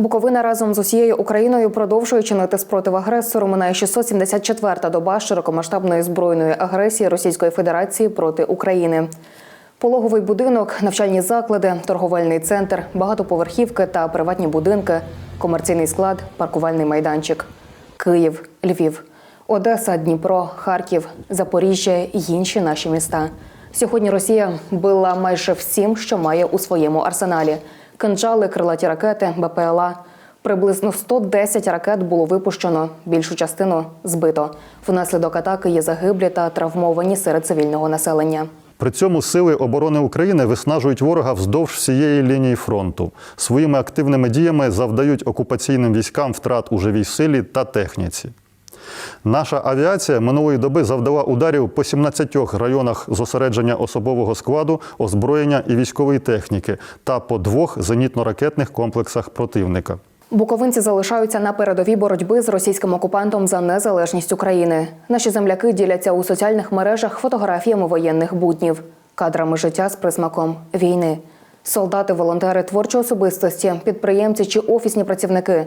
Буковина разом з усією Україною продовжує чинити спротив агресору. Минає 674-та доба широкомасштабної збройної агресії Російської Федерації проти України. Пологовий будинок, навчальні заклади, торговельний центр, багатоповерхівки та приватні будинки, комерційний склад, паркувальний майданчик. Київ, Львів, Одеса, Дніпро, Харків, Запоріжжя і інші наші міста. Сьогодні Росія била майже всім, що має у своєму арсеналі: кинджали, крилаті ракети, БПЛА. Приблизно 110 ракет було випущено, більшу частину збито. Внаслідок атаки є загиблі та травмовані серед цивільного населення. При цьому сили оборони України виснажують ворога вздовж всієї лінії фронту. Своїми активними діями завдають окупаційним військам втрат у живій силі та техніці. Наша авіація минулої доби завдала ударів по 17 районах зосередження особового складу, озброєння і військової техніки та по двох зенітно-ракетних комплексах противника. Буковинці залишаються на передовій боротьби з російським окупантом за незалежність України. Наші земляки діляться у соціальних мережах фотографіями воєнних буднів, кадрами життя з присмаком війни. Солдати, волонтери, творчі особистості, підприємці чи офісні працівники.